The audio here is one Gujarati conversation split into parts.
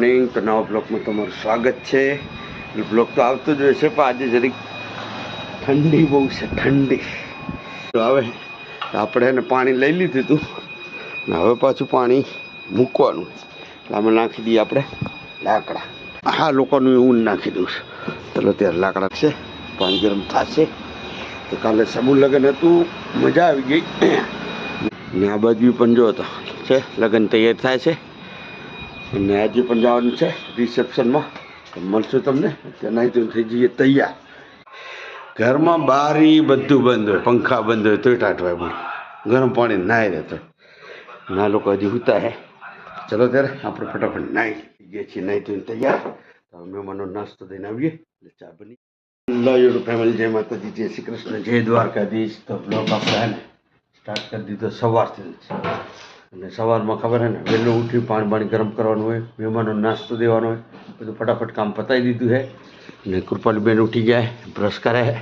મોર્નિંગ તો નવા બ્લોકમાં તમારું સ્વાગત છે. બ્લોક તો આવતો જ રહેશે, પણ આજે જરીક ઠંડી બહુ છે, ઠંડી. તો હવે આપણે એને પાણી લઈ લીધું હતું. ને હવે પાછું પાણી મૂકવાનું એટલે આમાં નાખી દઈએ આપણે લાકડા. હા, લોકોનું એવું નાખી દઉં છું. ચલો, ત્યારે લાકડા છે. પાણી ગરમ થશે. તો કાલે સમૂહ લગ્ન હતું. મજા આવી ગઈ. ને આ બાજુ પણ જો હતો છે, લગ્ન તૈયાર થાય છે. અને આજે પણ જવાનું છે રિસેપ્શનમાં મળશું તમને. ત્યાં નહીં થઈ જઈએ તૈયાર. ઘરમાં બારી બધું બંધ હોય, પંખા બંધ હોય, તોય ટાટવાય પણ ગરમ પાણી નાહી રહેતો ના, લોકો હજી હુતા હે. ચલો ત્યારે આપણે ફટાફટ નાહી ગયા છીએ નાહી ધોઈને તૈયાર. તો મહેમાનો નાસ્તો દઈને આવીએ. એટલે ચા બની. યુટ્યુબ ફેમિલી જય માતાજી, જય શ્રી કૃષ્ણ, જય દ્વારકાધીશ. તો બ્લોગ આપણે સ્ટાર્ટ કરી દીધો સવારથી જ. અને સવારમાં ખબર હે ને, વહેલું ઉઠી પાણી પાણી ગરમ કરવાનું હોય મહેમાનો નાસ્તો દેવાનો હોય, બધું ફટાફટ કામ પતાવી દીધું છે અને કૃપાલીબેન ઉઠી ગયા બ્રશ કરે છે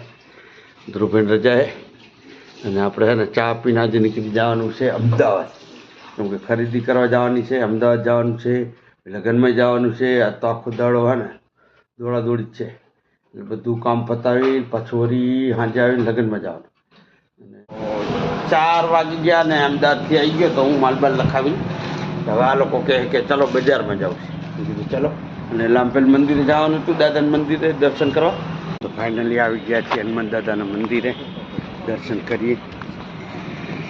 ધ્રુવબેન રજાએ અને આપણે હે ને ચા પીને આજે નીકળી જવાનું છે અમદાવાદ. કેમ કે ખરીદી કરવા જવાની છે, અમદાવાદ જવાનું છે, લગ્નમાં જવાનું છે, આ તો આખો દાડો હે ને દોડા દોડી જ છે. એટલે બધું કામ પતાવી પાછું વળી સાંજે આવીને લગ્નમાં જવાનું. અને ચાર વાગી ગયા ને અમદાવાદથી આવી ગયો તો હું માલબાલ લખાવી હવે આ લોકો કહે કે ચલો બજારમાં જાઉં છું. કીધું, ચલો. અને લાંપેલ મંદિરે જવાનું હતું, દાદાના મંદિરે દર્શન કરવા. તો ફાઇનલી આવી ગયા છીએ હનુમાન દાદાના મંદિરે. દર્શન કરીએ,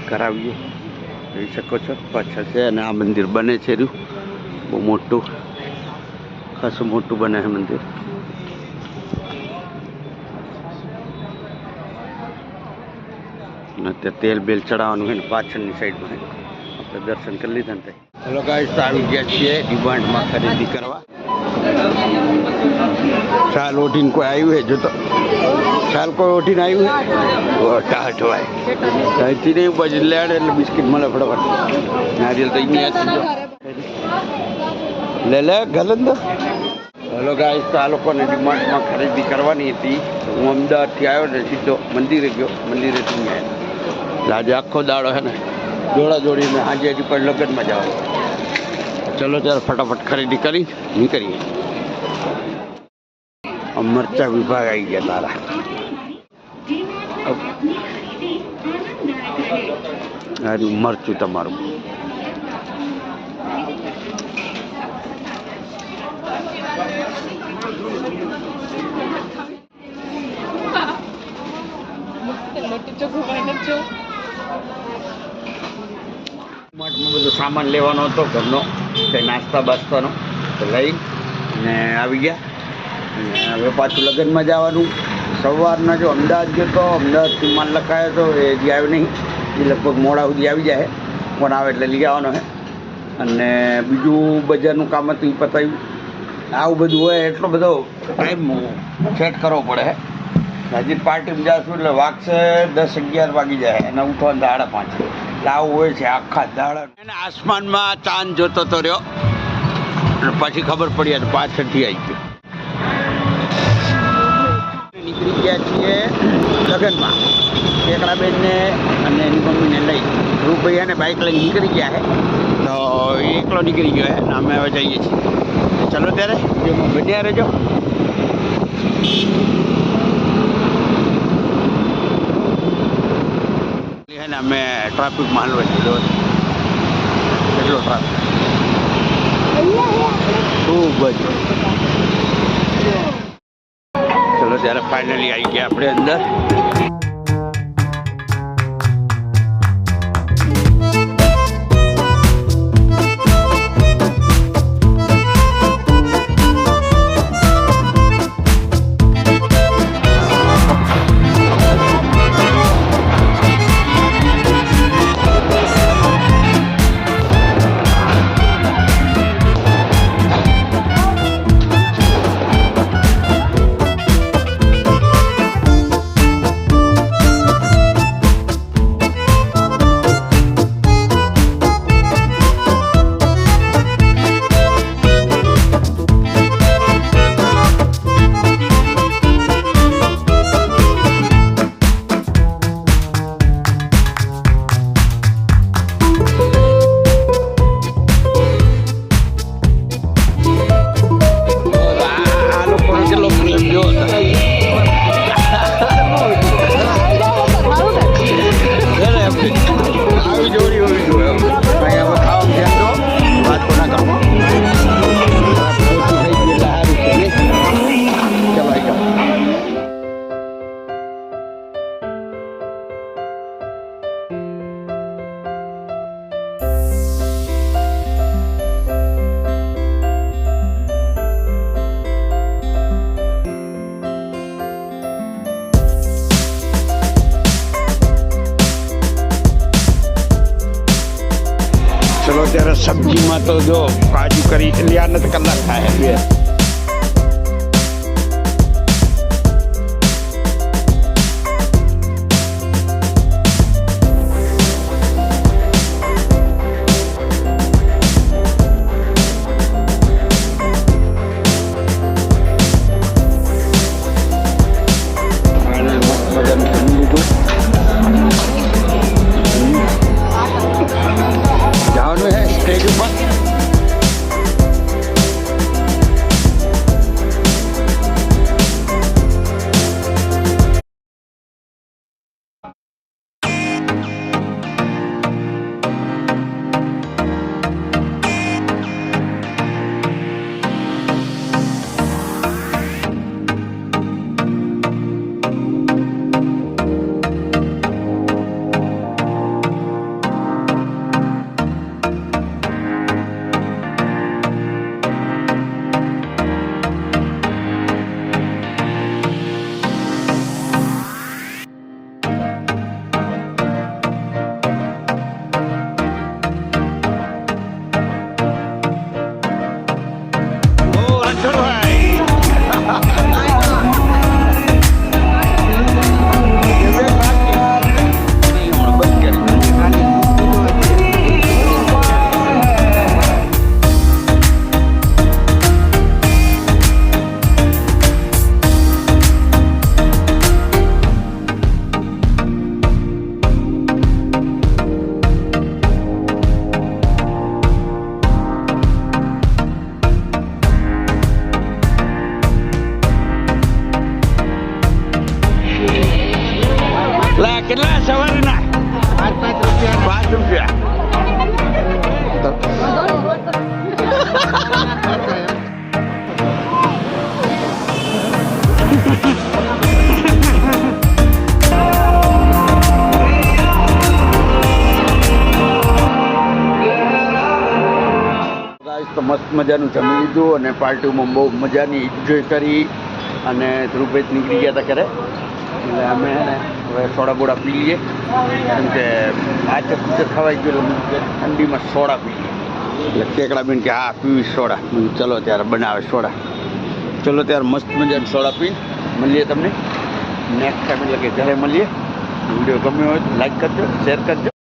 કરાવીએ. જોઈ શકો છો, પાછળ છે અને આ મંદિર બને છે રહ્યું. બહુ મોટું, ખાસું મોટું બને છે મંદિર. અને તેલ બેલ ચડાવવાનું હોય ને પાછળની સાઈડમાં આપણે દર્શન કરી લીધા ને ચલો ગાઈસ આવી ગયા છીએ ડિમાન્ડમાં ખરીદી કરવા. શાલ ઓઢીને કોઈ આવ્યું છે જોતો શાલ કોઈ ઓઢીને આવ્યું ઓ ટાટ અહીંથી નહીં બાજુ લેડ એટલે બિસ્કિટ મળે ફટાફટ. નારિયેલ તો અહીંયા લે લે ગલન તો હલો ગાઈસ તો આ લોકોને ડિમાન્ડમાં ખરીદી કરવાની હતી. હું અમદાવાદથી આવ્યો ને સીધો મંદિરે ગયો. મંદિરેથી આવ્યો. આજે આખો દાડો હે ને જોડા જોડીને આજે હજી પણ લગ્નમાં જવાનું. ચલો ત્યારે ફટાફટ ખરીદી કરી નીકળીએ. મરચા વિભાગ આવી ગયા તારા. હારું, મરચું તમારું. માર્ટમાં બધો સામાન લેવાનો હતો, ઘરનો, કંઈ નાસ્તા બાસ્તાનો. તો લઈ ને આવી ગયા. અને હવે પાછું લગ્નમાં જવાનું. સવારના જો અમદાવાદ ગયો તો, અમદાવાદથી માલ લખાયો તો, એ હજી આવ્યો નહીં. એ લગભગ મોડા સુધી આવી જાય. ફોન આવે એટલે લઈ આવવાનો હે. અને બીજું બજારનું કામ હતું, એ પતાવ્યું. આવું બધું હોય એટલો બધો ટાઈમ સેટ કરવો પડે હજી પાર્ટી જાશું એટલે વાગશે દસ અગિયાર વાગી જાય અને ઉઠવાનું સાડા પાંચ. લાવ હોય છે આખા દાડા. એને આસમાનમાં ચાંદ જોતો તો રહ્યો. અને પછી ખબર પડી અને પાછળથી આવી ગયો. નીકળી ગયા છીએ લગ્નમાં એકડાબેનને અને એની મમ્મીને લઈ. ધ્રુવભાઈ એને બાઇક લઈને નીકળી ગયા છે તો એકલો નીકળી ગયો છે અને અમે હવે જઈએ છીએ. ચલો ત્યારે. બન્યા રહેજો. ને અમે ટ્રાફિકમાં હલવા દીધો કેટલો ટ્રાફિક ખૂબ જ. ચલો ત્યારે ફાઇનલી આવી ગયા આપણે અંદર. સબ્જીમાં તો જો કાજુ કરી લ્યા નથી કલાક થાય બે. તો મસ્ત મજાનું જમી લીધું અને પાર્ટીમાં બહુ મજાની એન્જોય કરી અને ધ્રુપેજ નીકળી ગયા હતા ઘરે. એટલે અમે હવે સોડા બોડા પી લઈએ. કેમ કે આ તો કુતર ખવાઈ ગયું ઠંડીમાં સોડા પી એટલે કેકડા બીન કે, હા, પીવી સોડા. ચલો ત્યારે બનાવે સોડા. ચલો ત્યારે મસ્ત મજાની સોડા પી મળીએ તમને. નેક્સ્ટ ટાઈમ એટલે કે ઘરે મળીએ. વીડિયો ગમ્યો હોય લાઈક કરજો શેર કરજો.